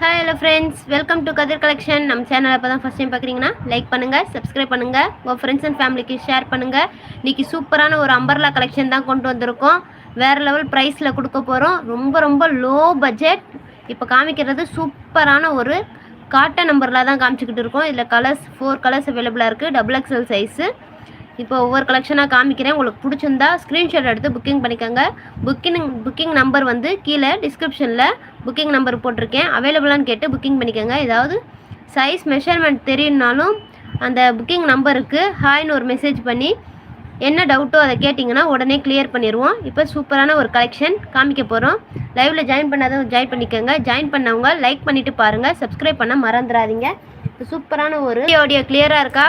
Hi hello friends welcome to Kathir collection நம்ம சேனலை இப்போ தான் ஃபஸ்ட் டைம் பார்க்குறீங்கன்னா லைக் பண்ணுங்கள் சப்ஸ்கிரைப் பண்ணுங்கள் உங்கள் ஃப்ரெண்ட்ஸ் அண்ட் ஃபேமிலிக்கு ஷேர் பண்ணுங்கள் இன்றைக்கி சூப்பரான ஒரு அம்பர்லா கலெக்ஷன் தான் கொண்டு வந்திருக்கோம். வேறு லெவல் ப்ரைஸில் கொடுக்க போகிறோம் ரொம்ப ரொம்ப லோ பட்ஜெட் இப்போ காமிக்கிறது சூப்பரான ஒரு காட்டன் நம்பரில் தான் காமிச்சிக்கிட்டு இருக்கோம். இதில் கலர்ஸ் ஃபோர் கலர்ஸ் அவைலபிளாக இருக்குது டபுள் எக்ஸல் சைஸு இப்போ ஒவ்வொரு கலெக்ஷனாக காமிக்கிறேன். உங்களுக்கு பிடிச்சிருந்தா ஸ்க்ரீன்ஷாட் எடுத்து புக்கிங் பண்ணிக்கோங்க. புக்கிங் புக்கிங் நம்பர் வந்து கீழே டிஸ்கிரிப்ஷனில் புக்கிங் நம்பர் போட்டிருக்கேன். அவைலபிளான்னு கேட்டு புக்கிங் பண்ணிக்கோங்க. ஏதாவது சைஸ் மெஷர்மெண்ட் தெரியும்னாலும் அந்த புக்கிங் நம்பருக்கு ஹாய்னு ஒரு மெசேஜ் பண்ணி என்ன டவுட்டோ அதை கேட்டிங்கன்னா உடனே கிளியர் பண்ணிடுவோம். இப்போ சூப்பரான ஒரு கலெக்ஷன் காமிக்க போகிறோம் லைவில் ஜாயின் பண்ணாதவங்க ஜாயின் பண்ணிக்கோங்க. ஜாயின் பண்ணவங்க லைக் பண்ணிவிட்டு பாருங்கள் சப்ஸ்கிரைப் பண்ண மறந்துடாதீங்க. இப்போ சூப்பரான ஒரு ஆடியோ கிளியராக இருக்கா?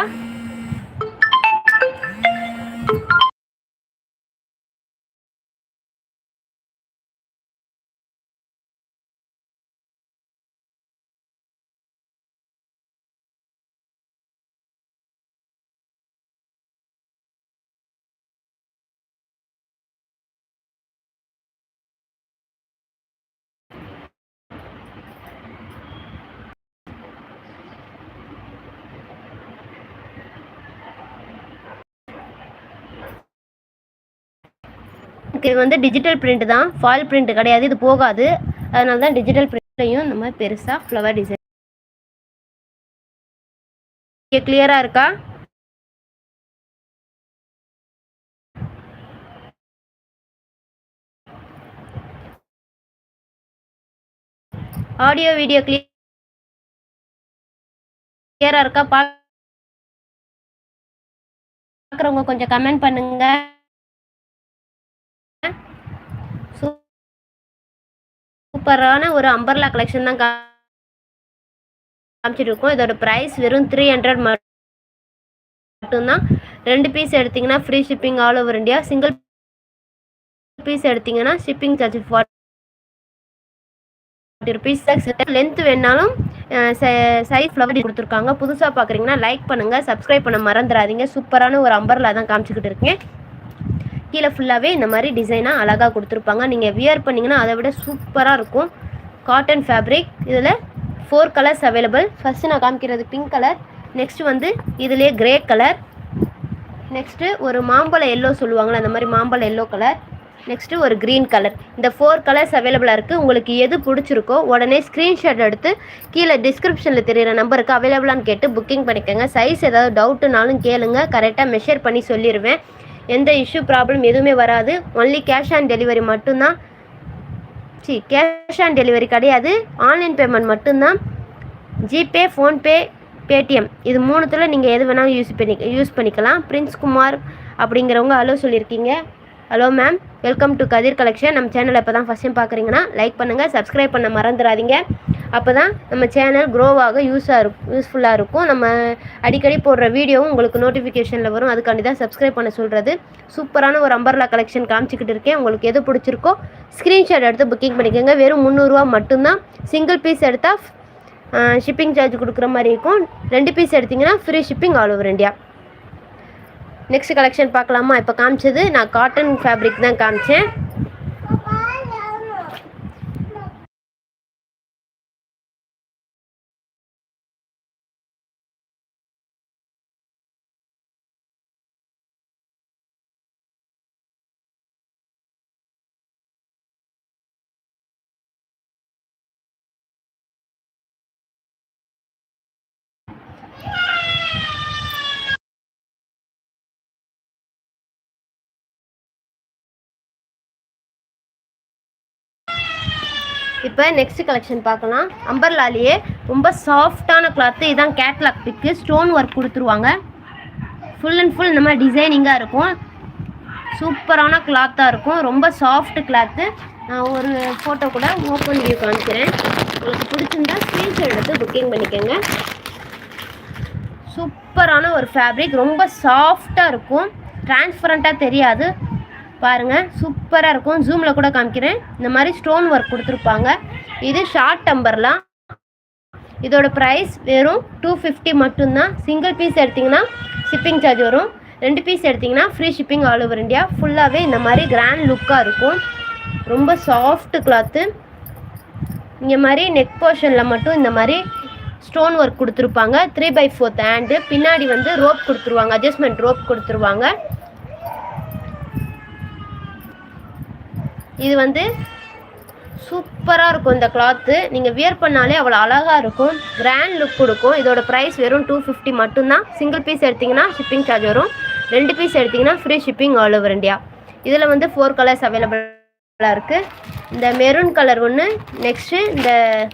இது வந்து டிஜிட்டல் பிரிண்ட் தான். ஃபால் பிரிண்ட் கிடையாது இது போகாது. அதனால தான் டிஜிட்டல் பிரிண்ட்லையும் நம்ம பெருசாக ஃப்ளவர் டிசைன் கிளியராக இருக்கா? ஆடியோ வீடியோ கிளியராக இருக்கா? பார்க்குறவங்க கொஞ்சம் கமெண்ட் பண்ணுங்கள் சூப்பரான ஒரு அம்பர்லா கலெக்ஷன் தான் காமிச்சிட்டு இருக்கோம் இதோட ப்ரைஸ் வெறும் த்ரீ ஹண்ட்ரட் மட்டும்தான். ரெண்டு பீஸ் எடுத்தீங்கன்னா free shipping all over India single piece எடுத்தீங்கன்னா shipping charge forty rupees length வேணாலும் சைஸ் ஃப்ளவர் கொடுத்துருக்காங்க. புதுசாக பார்க்குறீங்கன்னா லைக் பண்ணுங்கள் சப்ஸ்கிரைப் பண்ண மறந்துடாதீங்க. சூப்பரான ஒரு அம்பர்லா தான் காமிச்சிக்கிட்டு இருக்கேன். கீழே ஃபுல்லாகவே இந்த மாதிரி டிசைனாக அழகாக கொடுத்துருப்பாங்க. நீங்கள் வியர் பண்ணிங்கன்னா அதை விட சூப்பராக இருக்கும். காட்டன் ஃபேப்ரிக் இதில் ஃபோர் கலர்ஸ் அவைலபிள் ஃபஸ்ட்டு நான் காமிக்கிறது பிங்க் கலர் நெக்ஸ்ட் வந்து இதுலேயே கிரே கலர் நெக்ஸ்ட்டு ஒரு மாம்பழ எல்லோ சொல்லுவாங்களே அந்த மாதிரி மாம்பழ எல்லோ கலர் நெக்ஸ்ட்டு ஒரு க்ரீன் கலர் இந்த ஃபோர் கலர்ஸ் அவைலபிளாக இருக்குது உங்களுக்கு எது பிடிச்சிருக்கோ உடனே ஸ்க்ரீன்ஷாட் எடுத்து கீழே டிஸ்கிரிப்ஷனில் தெரியிற நம்பருக்கு அவைலபிளான்னு கேட்டு புக்கிங் பண்ணிக்கோங்க. சைஸ் ஏதாவது டவுட்டுனாலும் கேளுங்க. கரெக்டாக மெஷர் பண்ணி சொல்லிடுவேன் எந்த இஷ்யூ ப்ராப்ளம் எதுவுமே வராது. ஒன்லி கேஷ் ஆன் டெலிவரி மட்டும்தான். சி கேஷ் ஆன் டெலிவரி கிடையாது. ஆன்லைன் பேமெண்ட் மட்டும்தான். ஜிபே ஃபோன்பே பேடிஎம் இது மூணுத்தில் நீங்கள் எது வேணாலும் யூஸ் பண்ணி யூஸ் பண்ணிக்கலாம். பிரின்ஸ் குமார் அப்படிங்கிறவங்க அலோ சொல்லியிருக்கீங்க. Hello ma'am welcome to Kathir collection நம்ம சேனலை இப்போ தான் ஃபஸ்ட் டைம் பார்க்குறீங்கன்னா லைக் பண்ணுங்கள் சப்ஸ்கிரைப் பண்ண மறந்துடாதீங்க. அப்போ தான் நம்ம சேனல் க்ரோவாக யூஸாக இருக்கும் யூஸ்ஃபுல்லாக இருக்கும். நம்ம அடிக்கடி போடுற வீடியோவும் உங்களுக்கு நோட்டிஃபிகேஷனில் வரும். அதுக்காண்டி தான் சப்ஸ்கிரைப் பண்ண சொல்கிறது சூப்பரான ஒரு அம்பர்லா கலெக்ஷன் காமிச்சிக்கிட்டு இருக்கேன். உங்களுக்கு எது பிடிச்சிருக்கோ ஸ்க்ரீன்ஷாட் எடுத்து புக்கிங் பண்ணிக்கோங்க. வெறும் முந்நூறுரூவா மட்டும்தான். சிங்கிள் பீஸ் எடுத்தால் ஷிப்பிங் சார்ஜ் கொடுக்குற மாதிரி இருக்கும். ரெண்டு பீஸ் எடுத்திங்கன்னா free shipping all over India next collection பார்க்கலாமா? இப்போ காமிச்சது நான் காட்டன் ஃபேப்ரிக் தான் காமிச்சேன். இப்போ நெக்ஸ்ட் கலெக்ஷன் பார்க்கலாம். அம்பர்லாலேயே ரொம்ப சாஃப்டான கிளாத்து இதுதான் கேட்லாக் பிக்கு ஸ்டோன் ஒர்க் கொடுத்துருவாங்க. ஃபுல் அண்ட் ஃபுல் இந்த மாதிரி டிசைனிங்காக இருக்கும். சூப்பரான கிளாத்தாக இருக்கும். ரொம்ப சாஃப்ட் கிளாத்து நான் ஒரு ஃபோட்டோ கூட ஓப்பன் வியூ காமிக்கிறேன். உங்களுக்கு பிடிச்சிருந்தா ஸ்க்ரீன்ஷாட் எடுத்து புக்கிங் பண்ணிக்கோங்க. சூப்பரான ஒரு ஃபேப்ரிக் ரொம்ப சாஃப்டாக இருக்கும். டிரான்ஸ்பரண்ட்டாக தெரியாது. பாருங்கள் சூப்பராக இருக்கும். ஜூமில் கூட காமிக்கிறேன். இந்த மாதிரி ஸ்டோன் ஒர்க் கொடுத்துருப்பாங்க. இது ஷார்ட் டம்பர்லாம் இதோட ப்ரைஸ் வெறும் டூ ஃபிஃப்டி மட்டும்தான். சிங்கிள் பீஸ் எடுத்திங்கன்னா ஷிப்பிங் சார்ஜ் வரும். ரெண்டு பீஸ் எடுத்திங்கன்னா free shipping all over India ஃபுல்லாகவே இந்த மாதிரி கிராண்ட் லுக்காக இருக்கும். ரொம்ப சாஃப்ட் கிளாத்து இங்கே மாதிரி நெக் போர்ஷனில் மட்டும் இந்த மாதிரி ஸ்டோன் ஒர்க் கொடுத்துருப்பாங்க. த்ரீ பை ஃபோர்த் ஹேண்டு பின்னாடி வந்து ரோப் கொடுத்துருவாங்க. அட்ஜஸ்ட்மெண்ட் ரோப் கொடுத்துருவாங்க. இது வந்து சூப்பராக இருக்கும் இந்த கிளாத்து நீங்கள் வியர் பண்ணாலே அவ்வளோ அழகாக இருக்கும். கிராண்ட் லுக் கொடுக்கும். இதோட ப்ரைஸ் வெறும் டூ ஃபிஃப்டி மட்டும்தான். சிங்கிள் பீஸ் எடுத்திங்கன்னா ஷிப்பிங் சார்ஜ் வரும். ரெண்டு பீஸ் எடுத்திங்கன்னா free shipping all over India இதில் வந்து ஃபோர் கலர்ஸ் அவைலபிளாக இருக்குது இந்த மெரூன் கலர் ஒன்று நெக்ஸ்ட்டு இந்த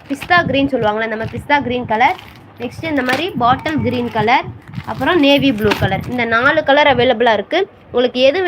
பிஸ்தா க்ரீன் சொல்லுவாங்களே நம்ம பிஸ்தா க்ரீன் கலர் நெக்ஸ்ட்டு இந்த மாதிரி பாட்டில் க்ரீன் கலர் அப்புறம் நேவி ப்ளூ கலர் இந்த நாலு கலர் அவைலபிளாக இருக்குது உங்களுக்கு எது